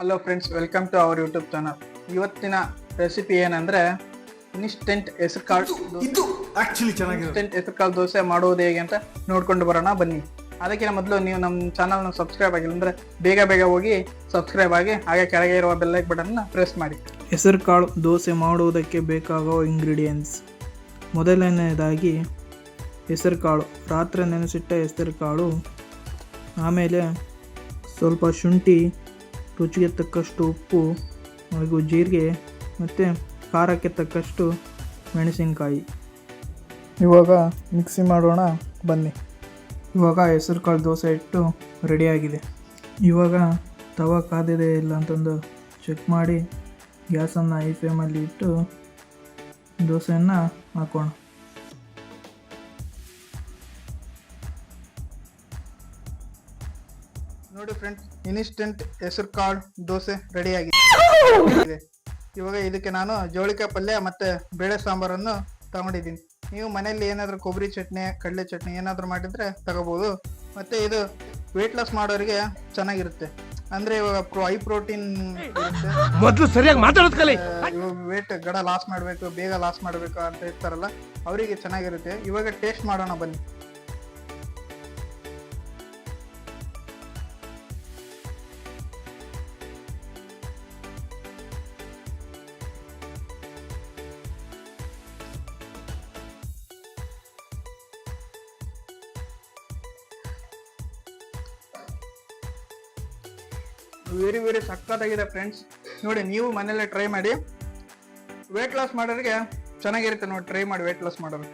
Hello friends welcome to our YouTube channel ಇವತ್ತಿನ recipe ಏನಂದ್ರೆ instant ಹೆಸರು ಕಾಳು ಇದು ಆಕ್ಚುಲಿ ಚೆನ್ನಾಗಿದೆ. ಇನ್ಸ್ಟೆಂಟ್ ಹೆಸರು ಕಾಳು ದೋಸೆ ಮಾಡೋದು ಹೇಗೆ ಅಂತ ನೋಡ್ಕೊಂಡು ಬರೋಣ ಬನ್ನಿ. ಅದಕ್ಕಿಂತ ಮೊದಲು ನೀವು ನಮ್ಮ ಚಾನಲ್ನ ಸಬ್ಸ್ಕ್ರೈಬ್ ಆಗಿಲ್ಲ ಅಂದ್ರೆ ಬೇಗ ಬೇಗ ಹೋಗಿ ಸಬ್ಸ್ಕ್ರೈಬ್ ಆಗಿ ಹಾಗೆ ಕೆಳಗೆ ಇರುವ ಬೆಲ್ಲೈಕ್ ಬಟನ್ನ ಪ್ರೆಸ್ ಮಾಡಿ. ಹೆಸರು ಕಾಳು ದೋಸೆ ಮಾಡುವುದಕ್ಕೆ ಬೇಕಾಗುವ ಇಂಗ್ರೀಡಿಯೆಂಟ್ಸ್ ಮೊದಲನೆಯದಾಗಿ ಹೆಸರು ಕಾಳು. ರಾತ್ರಿ ನೆನೆಸಿಟ್ಟ ಹೆಸರು ಕಾಳು. ಆಮೇಲೆ ಸ್ವಲ್ಪ ಶುಂಠಿ ರುಚಿಗೆ ತಕ್ಕಷ್ಟು ಉಪ್ಪು, ಹಾಗೂ ಜೀರಿಗೆ, ಮತ್ತು ಖಾರಕ್ಕೆ ತಕ್ಕಷ್ಟು ಮೆಣಸಿನಕಾಯಿ. ಇವಾಗ ಮಿಕ್ಸಿ ಮಾಡೋಣ, ಬನ್ನಿ. ಇವಾಗ ಹೆಸರು ಕಾಳು ದೋಸೆ ಇಟ್ಟು ರೆಡಿಯಾಗಿದೆ. ಇವಾಗ ತವ ಕಾದಿದೆ ಇಲ್ಲ ಅಂತಂದು ಚೆಕ್ ಮಾಡಿ, ಗ್ಯಾಸನ್ನು ಐ ಫ್ಲೇಮಲ್ಲಿ ಇಟ್ಟು ದೋಸೆಯನ್ನು ಹಾಕೋಣ. ನೋಡಿ ಫ್ರೆಂಡ್ಸ್ ಇನ್ಸ್ಟೆಂಟ್ ಹೆಸರು ಕಾಳು ದೋಸೆ ರೆಡಿ ಆಗಿದೆ. ಇವಾಗ ಇದಕ್ಕೆ ನಾನು ಜೋಳಿಕಾಯಿ ಪಲ್ಯ ಮತ್ತೆ ಬೇಳೆ ಸಾಂಬಾರನ್ನು ತಗೊಂಡಿದ್ದೀನಿ. ನೀವು ಮನೆಯಲ್ಲಿ ಏನಾದರೂ ಕೊಬ್ಬರಿ ಚಟ್ನಿ ಕಡಲೆ ಚಟ್ನಿ ಏನಾದರೂ ಮಾಡಿದ್ರೆ ತಗೋಬೋದು. ಮತ್ತೆ ಇದು ವೆಯ್ಟ್ ಲಾಸ್ ಮಾಡೋರಿಗೆ ಚೆನ್ನಾಗಿರುತ್ತೆ. ಅಂದ್ರೆ ಇವಾಗ ಪ್ರೊ ಹೈ ಪ್ರೋಟೀನ್ ಇರುತ್ತೆ. ಮೊದಲು ಸರಿಯಾಗಿ ಮಾತಾಡೋದು ಕಲಿ. ಇವಾಗ ವೇಟ್ ಗಡ ಲಾಸ್ ಮಾಡಬೇಕು ಬೇಗ ಲಾಸ್ ಮಾಡಬೇಕು ಅಂತ ಇರ್ತಾರಲ್ಲ ಅವರಿಗೆ ಚೆನ್ನಾಗಿರುತ್ತೆ. ಇವಾಗ ಟೇಸ್ಟ್ ಮಾಡೋಣ ಬನ್ನಿ. ವೆರಿ ವೆರಿ ಸಕ್ಕತ್ತಾಗಿದೆ ಫ್ರೆಂಡ್ಸ್ ನೋಡಿ, ನೀವು ಮನೆಯಲ್ಲೇ ಟ್ರೈ ಮಾಡಿ. ವೆಯ್ಟ್ ಲಾಸ್ ಮಾಡೋರಿಗೆ ಚೆನ್ನಾಗಿರುತ್ತೆ ನೋಡಿ ಟ್ರೈ ಮಾಡಿ ವೆಯ್ಟ್ ಲಾಸ್ ಮಾಡೋರು.